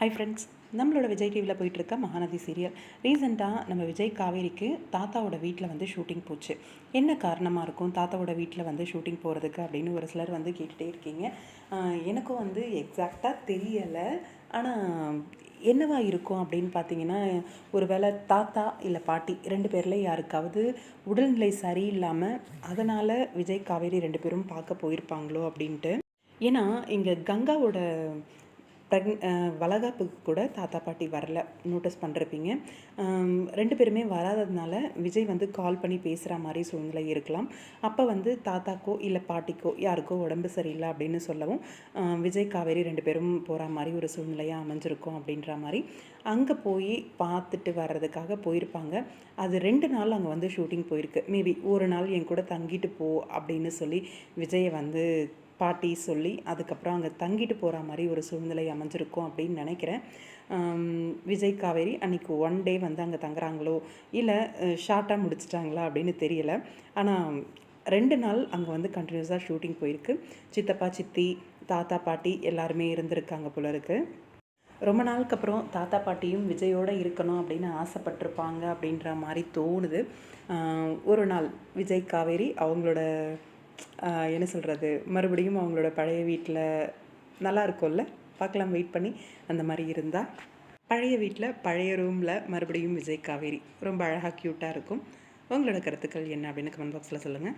Hi friends நம்மளோட விஜய் டிவியில் போயிட்டுருக்க மகாநதி சீரியல் ரீசெண்டாக நம்ம விஜய் காவேரிக்கு தாத்தாவோட வீட்டில் வந்து ஷூட்டிங் போச்சு. என்ன காரணமாக இருக்கும் தாத்தாவோட வீட்டில் வந்து ஷூட்டிங் போகிறதுக்கு அப்படின்னு ஒரு சிலர் வந்து கேட்டுகிட்டே இருக்கீங்க. எனக்கும் வந்து எக்ஸாக்டாக தெரியலை. ஆனால் என்னவா இருக்கும் அப்படின்னு பார்த்தீங்கன்னா ஒருவேளை தாத்தா இல்லை பாட்டி ரெண்டு பேரில் யாருக்காவது உடல்நிலை சரியில்லாமல் அதனால் விஜய் காவேரி ரெண்டு பேரும் பார்க்க போயிருப்பாங்களோ அப்படின்ட்டு. ஏன்னா இங்கே கங்காவோட ப்ரெக் வளகாப்புக்கு கூட தாத்தா பாட்டி வரல. நோட்டீஸ் பண்ணிருப்பீங்க. ரெண்டு பேருமே வராததுனால விஜய் வந்து கால் பண்ணி பேசுகிற மாதிரி சூழ்நிலை இருக்கலாம். அப்போ வந்து தாத்தாக்கோ இல்லை பாட்டிக்கோ யாருக்கோ உடம்பு சரியில்லை அப்படின்னு சொல்லவும் விஜய் காவேரி ரெண்டு பேரும் போகிற மாதிரி ஒரு சூழ்நிலையாக அமைஞ்சிருக்கும் அப்படின்ற மாதிரி அங்கே போய் பார்த்துட்டு வர்றதுக்காக போயிருப்பாங்க. அது ரெண்டு நாள் அங்கே வந்து ஷூட்டிங் போயிருக்கு. மேபி ஒரு நாள் என் கூட தங்கிட்டு போ அப்படின்னு சொல்லி விஜயை வந்து பாட்டி சொல்லி அதுக்கப்புறம் அங்கே தங்கிட்டு போகிற மாதிரி ஒரு சூழ்நிலை அமைஞ்சிருக்கும் அப்படின்னு நினைக்கிறேன். விஜய் காவேரி அன்னைக்கு ஒன் டே வந்து அங்கே தங்குறாங்களோ இல்லை ஷார்ட்டாக முடிச்சிட்டாங்களா அப்படின்னு தெரியல. ஆனால் ரெண்டு நாள் அங்கே வந்து கண்டினியூஸாக ஷூட்டிங் போயிருக்கு. சித்தப்பா சித்தி தாத்தா பாட்டி எல்லாருமே இருந்திருக்காங்க போல இருக்குது ரொம்ப நாளுக்கு அப்புறம் தாத்தா பாட்டியும் விஜயோடு இருக்கணும் அப்படின்னு ஆசைப்பட்டிருப்பாங்க அப்படின்ற மாதிரி தோணுது. ஒரு நாள் விஜய் காவேரி அவங்களோட என்ன சொல்கிறது மறுபடியும் அவங்களோட பழைய வீட்டில் நல்லா இருக்கும்ல? பார்க்கலாம் வெயிட் பண்ணி. அந்த மாதிரி இருந்தால் பழைய வீட்டில் பழைய ரூமில் மறுபடியும் விஜய் காவேரி. ரொம்ப அழகாக க்யூட்டாக இருக்கும். உங்களோட கருத்துக்கள் என்ன அப்படின்னு கமெண்ட் பாக்ஸில் சொல்லுங்கள்